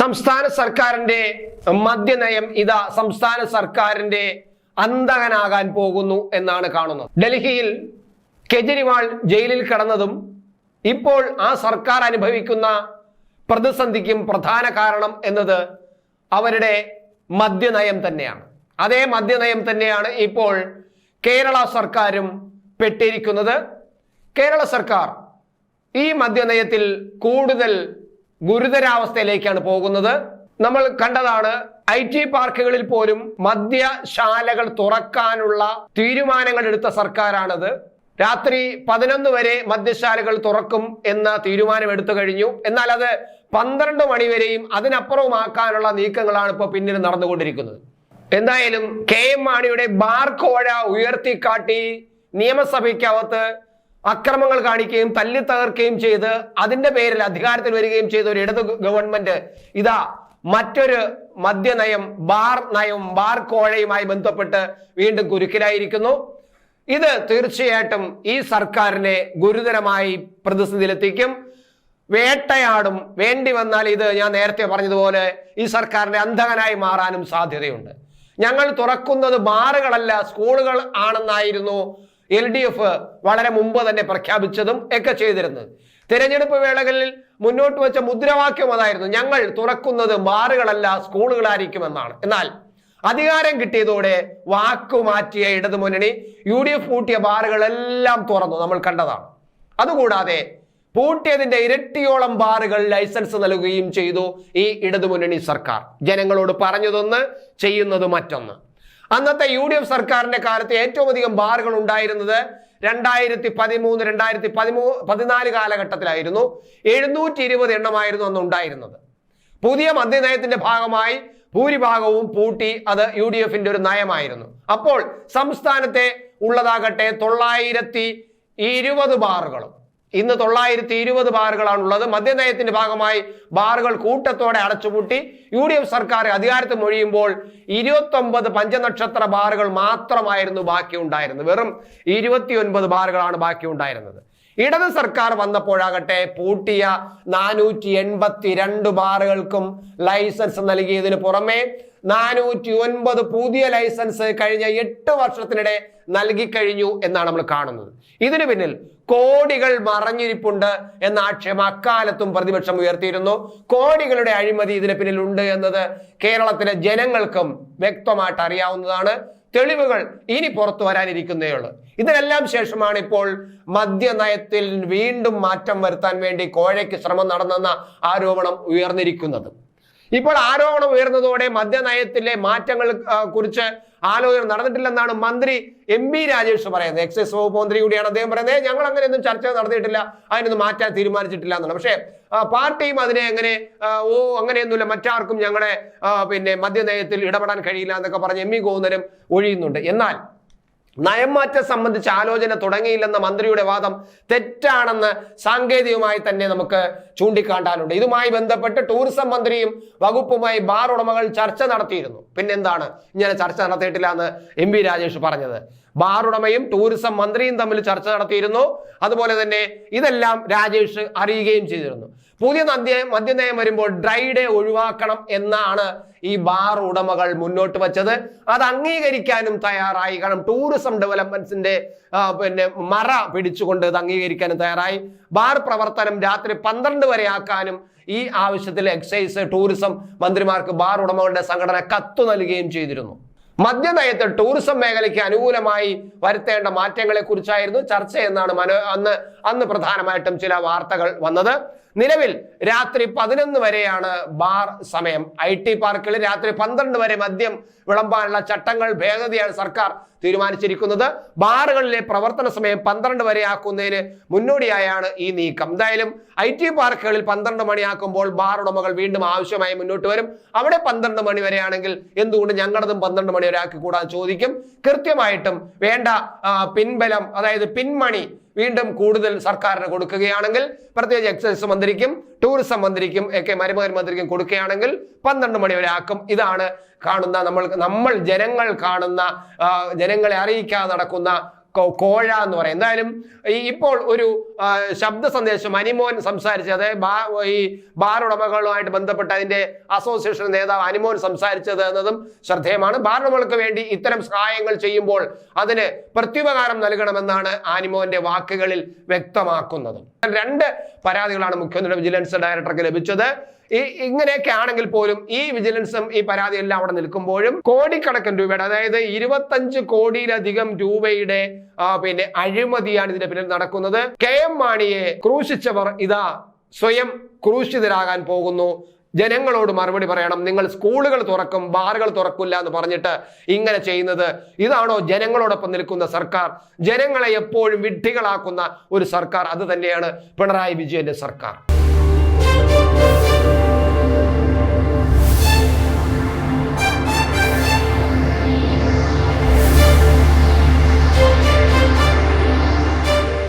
സംസ്ഥാന സർക്കാരിന്റെ മദ്യനയം ഇതാ സംസ്ഥാന സർക്കാരിന്റെ അന്തകനാകാൻ പോകുന്നു എന്നാണ് കാണുന്നത്. ഡൽഹിയിൽ കെജ്രിവാൾ ജയിലിൽ കടന്നതും ഇപ്പോൾ ആ സർക്കാർ അനുഭവിക്കുന്ന പ്രതിസന്ധിക്കും പ്രധാന കാരണം എന്നത് അവരുടെ മദ്യനയം തന്നെയാണ്. അതേ മദ്യനയം തന്നെയാണ് ഇപ്പോൾ കേരള സർക്കാരും പെട്ടിരിക്കുന്നത്. കേരള സർക്കാർ ഈ മദ്യനയത്തിൽ കൂടുതൽ ഗുരുതരാവസ്ഥയിലേക്കാണ് പോകുന്നത്. നമ്മൾ കണ്ടതാണ് ഐ ടി പാർക്കുകളിൽ പോലും മദ്യശാലകൾ തുറക്കാനുള്ള തീരുമാനങ്ങൾ എടുത്ത സർക്കാരാണത്. രാത്രി പതിനൊന്ന് വരെ മദ്യശാലകൾ തുറക്കും എന്ന തീരുമാനം എടുത്തു കഴിഞ്ഞു. എന്നാൽ അത് പന്ത്രണ്ട് മണിവരെയും അതിനപ്പുറവുമാക്കാനുള്ള നീക്കങ്ങളാണ് ഇപ്പോൾ പിന്നിൽ നടന്നുകൊണ്ടിരിക്കുന്നത്. എന്തായാലും കെ എം മാണിയുടെ ബാർ കോഴ ഉയർത്തിക്കാട്ടി നിയമസഭയ്ക്കകത്ത് അക്രമങ്ങൾ കാണിക്കുകയും തല്ലി തകർക്കുകയും ചെയ്ത് അതിന്റെ പേരിൽ അധികാരത്തിൽ വരികയും ചെയ്ത ഒരു ഇടത് ഗവൺമെന്റ് ഇതാ മറ്റൊരു മദ്യനയം ബാർ നയം ബാർ കോഴയുമായി ബന്ധപ്പെട്ട് വീണ്ടും കുരുക്കിലായിരിക്കുന്നു. ഇത് തീർച്ചയായിട്ടും ഈ സർക്കാരിനെ ഗുരുതരമായി പ്രതിസന്ധിയിലെത്തിക്കും. വേട്ടയാടും. വേണ്ടി വന്നാൽ ഇത് ഞാൻ നേരത്തെ പറഞ്ഞതുപോലെ ഈ സർക്കാരിന്റെ അന്ധകനായി മാറാനും സാധ്യതയുണ്ട്. ഞങ്ങൾ തുറക്കുന്നത് ബാറുകളല്ല സ്കൂളുകൾ ആണെന്നായിരുന്നു എൽ ഡി എഫ് വളരെ മുമ്പ് തന്നെ പ്രഖ്യാപിച്ചതും ഒക്കെ ചെയ്തിരുന്നത് തിരഞ്ഞെടുപ്പ് വേളകളിൽ മുന്നോട്ട് വെച്ച മുദ്രാവാക്യം അതായിരുന്നു ഞങ്ങൾ തുറക്കുന്നത് ബാറുകളല്ല സ്കൂളുകളായിരിക്കുമെന്നാണ്. എന്നാൽ അധികാരം കിട്ടിയതോടെ വാക്കുമാറ്റിയ ഇടതുമുന്നണി യു ഡി എഫ് പൂട്ടിയ ബാറുകളെല്ലാം തുറന്നു നമ്മൾ കണ്ടതാണ്. അതുകൂടാതെ പൂട്ടിയതിന്റെ ഇരട്ടിയോളം ബാറുകൾ ലൈസൻസ് നൽകുകയും ചെയ്തു ഈ ഇടതുമുന്നണി സർക്കാർ. ജനങ്ങളോട് പറഞ്ഞതൊന്ന് ചെയ്യുന്നത് മറ്റൊന്ന്. അന്നത്തെ യു ഡി എഫ് സർക്കാരിന്റെ കാലത്ത് ഏറ്റവും അധികം ബാറുകൾ ഉണ്ടായിരുന്നത് രണ്ടായിരത്തി പതിമൂന്ന് രണ്ടായിരത്തി പതിമൂ പതിനാല് കാലഘട്ടത്തിലായിരുന്നു. എഴുന്നൂറ്റി ഇരുപത് എണ്ണമായിരുന്നു അന്ന് ഉണ്ടായിരുന്നത്. പുതിയ മദ്യനയത്തിന്റെ ഭാഗമായി ഭൂരിഭാഗവും പൂട്ടി അത് യു ഡി എഫിന്റെ ഒരു നയമായിരുന്നു. അപ്പോൾ സംസ്ഥാനത്തെ ഉള്ളതാകട്ടെ തൊള്ളായിരത്തി ഇരുപത് ബാറുകളും. ഇന്ന് തൊള്ളായിരത്തി ഇരുപത് ബാറുകളാണുള്ളത്. മദ്യനയത്തിന്റെ ഭാഗമായി ബാറുകൾ കൂട്ടത്തോടെ അടച്ചുപൂട്ടി യു ഡി എഫ് സർക്കാർ അധികാരത്തിൽ മൊഴിയുമ്പോൾ ഇരുപത്തൊമ്പത് പഞ്ചനക്ഷത്ര ബാറുകൾ മാത്രമായിരുന്നു ബാക്കി ഉണ്ടായിരുന്നത് വെറും ഇരുപത്തിയൊൻപത് ബാറുകളാണ് ബാക്കി ഉണ്ടായിരുന്നത് ഇടത് സർക്കാർ വന്നപ്പോഴാകട്ടെ പൂട്ടിയ നാനൂറ്റി എൺപത്തി രണ്ട് ബാറുകൾക്കും ലൈസൻസ് നൽകിയതിന് പുറമെ നാനൂറ്റി ഒൻപത് പുതിയ ലൈസൻസ് കഴിഞ്ഞ എട്ട് വർഷത്തിനിടെ നൽകി കഴിഞ്ഞു എന്നാണ് നമ്മൾ കാണുന്നത്. ഇതിനു പിന്നിൽ കോടികൾ മറഞ്ഞിരിപ്പുണ്ട് എന്ന ആക്ഷേപം അക്കാലത്തും പ്രതിപക്ഷം ഉയർത്തിയിരുന്നു. കോടികളുടെ അഴിമതി ഇതിന് പിന്നിലുണ്ട് എന്നത് കേരളത്തിലെ ജനങ്ങൾക്കും വ്യക്തമായിട്ട് അറിയാവുന്നതാണ്. തെളിവുകൾ ഇനി പുറത്തു വരാനിരിക്കുന്നേ ഉള്ളൂ. ഇതിനെല്ലാം ശേഷമാണ് ഇപ്പോൾ മദ്യനയത്തിൽ വീണ്ടും മാറ്റം വരുത്താൻ വേണ്ടി കോഴയ്ക്ക് ശ്രമം നടന്നെന്ന ആരോപണം ഉയർന്നിരിക്കുന്നത്. ഇപ്പോൾ ആരോപണം ഉയർന്നതോടെ മദ്യനയത്തിലെ മാറ്റങ്ങൾ കുറിച്ച് ആലോചന നടന്നിട്ടില്ലെന്നാണ് മന്ത്രി എം ബി രാജേഷ് പറയുന്നത്. എക്സൈസ് വകുപ്പ് മന്ത്രി കൂടിയാണ് അദ്ദേഹം പറയുന്നത്. ഞങ്ങൾ അങ്ങനെ ഒന്നും ചർച്ച നടത്തിയിട്ടില്ല അതിനൊന്നും മാറ്റാൻ തീരുമാനിച്ചിട്ടില്ല എന്നാണ്. പക്ഷേ പാർട്ടിയും അതിനെ എങ്ങനെ ഓ അങ്ങനെയൊന്നുമില്ല. മറ്റാർക്കും ഞങ്ങളുടെ പിന്നെ മദ്യനയത്തിൽ ഇടപെടാൻ കഴിയില്ല എന്നൊക്കെ പറഞ്ഞ് എം വി ഗോവിന്ദനും ഒഴിയുന്നുണ്ട്. എന്നാൽ നയം സംബന്ധിച്ച സംബന്ധിച്ച് ആലോചന തുടങ്ങിയില്ലെന്ന മന്ത്രിയുടെ വാദം തെറ്റാണെന്ന് സാങ്കേതികമായി തന്നെ നമുക്ക് ചൂണ്ടിക്കാട്ടാനുണ്ട്. ഇതുമായി ബന്ധപ്പെട്ട് ടൂറിസം മന്ത്രിയും വകുപ്പുമായി ബാർ ഉടമകൾ ചർച്ച നടത്തിയിരുന്നു. പിന്നെന്താണ്? ഇങ്ങനെ ചർച്ച നടത്തിയിട്ടില്ല എന്ന് എം വി രാജേഷ് പറഞ്ഞത്. ബാർ ഉടമയും ടൂറിസം മന്ത്രിയും തമ്മിൽ ചർച്ച നടത്തിയിരുന്നു. അതുപോലെ തന്നെ ഇതെല്ലാം രാജേഷ് അറിയുകയും ചെയ്തിരുന്നു. പുതിയ മദ്യ മദ്യനയം വരുമ്പോൾ ഡ്രൈ ഡേ ഒഴിവാക്കണം എന്നാണ് ഈ ബാർ ഉടമകൾ മുന്നോട്ട് വച്ചത്. അത് അംഗീകരിക്കാനും തയ്യാറായി. കാരണം ടൂറിസം ഡെവലപ്മെന്റ്സിന്റെ പിന്നെ മറ പിടിച്ചുകൊണ്ട് ഇത് അംഗീകരിക്കാനും തയ്യാറായി. ബാർ പ്രവർത്തനം രാത്രി പന്ത്രണ്ട് വരെ ആക്കാനും ഈ ആവശ്യത്തിൽ എക്സൈസ് ടൂറിസം മന്ത്രിമാർക്ക് ബാർ ഉടമകളുടെ സംഘടന കത്തു നൽകുകയും ചെയ്തിരുന്നു. മദ്യനയത്തിൽ ടൂറിസം മേഖലയ്ക്ക് അനുകൂലമായി വരുത്തേണ്ട മാറ്റങ്ങളെ കുറിച്ചായിരുന്നു ചർച്ച എന്നാണ് മനോ അന്ന് അന്ന് പ്രധാനമായിട്ടും ചില വാർത്തകൾ വന്നത്. നിലവിൽ രാത്രി പതിനൊന്ന് വരെയാണ് ബാർ സമയം. ഐ ടി പാർക്കുകളിൽ രാത്രി പന്ത്രണ്ട് വരെ മദ്യം വിളമ്പാനുള്ള ചട്ടങ്ങൾ ഭേദഗതിയാണ് സർക്കാർ തീരുമാനിച്ചിരിക്കുന്നത്. ബാറുകളിലെ പ്രവർത്തന സമയം പന്ത്രണ്ട് വരെ ആക്കുന്നതിന് മുന്നോടിയായാണ് ഈ നീക്കം. എന്തായാലും ഐ ടി പാർക്കുകളിൽ പന്ത്രണ്ട് മണിയാക്കുമ്പോൾ ബാർ ഉടമകൾ വീണ്ടും ആവശ്യമായി മുന്നോട്ട് വരും. അവിടെ പന്ത്രണ്ട് മണി വരെയാണെങ്കിൽ എന്തുകൊണ്ട് ഞങ്ങളതും പന്ത്രണ്ട് മണി വരെ ആക്കി കൂടാൻ ചോദിക്കും. കൃത്യമായിട്ടും വേണ്ട പിൻബലം അതായത് പിൻമണി വീണ്ടും കൂടുതൽ സർക്കാരിന് കൊടുക്കുകയാണെങ്കിൽ പ്രത്യേകിച്ച് എക്സൈസ് മന്ത്രിക്കും ടൂറിസം മന്ത്രിക്കും ഒക്കെ മരുമകൻ മന്ത്രിക്കും കൊടുക്കുകയാണെങ്കിൽ പന്ത്രണ്ട് മണി വരെ ആക്കും. ഇതാണ് കാണുന്ന നമ്മൾ നമ്മൾ ജനങ്ങൾ കാണുന്ന ജനങ്ങളെ അറിയിക്കാതെ നടക്കുന്ന കോഴ എന്ന് പറയും. എന്തായാലും ഇപ്പോൾ ഒരു ശബ്ദ സന്ദേശം അനിമോൻ സംസാരിച്ചത് ഈ ബാർ ഉടമകളുമായിട്ട് ബന്ധപ്പെട്ട അതിന്റെ അസോസിയേഷൻ നേതാവ് അനിമോൻ സംസാരിച്ചത് എന്നതും ശ്രദ്ധേയമാണ്. ബാർ ഉടമകൾക്ക് വേണ്ടി ഇത്തരം സഹായങ്ങൾ ചെയ്യുമ്പോൾ അതിന് പ്രത്യുപകാരം നൽകണമെന്നാണ് ആനിമോന്റെ വാക്കുകളിൽ വ്യക്തമാക്കുന്നത്. രണ്ട് പരാതികളാണ് മുഖ്യമന്ത്രിയുടെ വിജിലൻസ് ഡയറക്ടർക്ക് ലഭിച്ചത്. ഈ ഇങ്ങനെയൊക്കെ ആണെങ്കിൽ പോലും ഈ വിജിലൻസും ഈ പരാതിയെല്ലാം അവിടെ നിൽക്കുമ്പോഴും കോടിക്കണക്കിന് രൂപയുടെ അതായത് ഇരുപത്തഞ്ച് കോടിയിലധികം രൂപയുടെ പിന്നെ അഴിമതിയാണ് ഇതിന്റെ പിന്നിൽ നടക്കുന്നത്. കെ എം മാണിയെ ക്രൂശിച്ചവർ ഇതാ സ്വയം ക്രൂശിതരാകാൻ പോകുന്നു. ജനങ്ങളോട് മറുപടി പറയണം. നിങ്ങൾ സ്കൂളുകൾ തുറക്കും ബാറുകൾ തുറക്കില്ല എന്ന് പറഞ്ഞിട്ട് ഇങ്ങനെ ചെയ്യുന്നത്. ഇതാണോ ജനങ്ങളോടൊപ്പം നിൽക്കുന്ന സർക്കാർ? ജനങ്ങളെ എപ്പോഴും വിഡ്ഢികളാക്കുന്ന ഒരു സർക്കാർ. അത് തന്നെയാണ് പിണറായി വിജയന്റെ സർക്കാർ.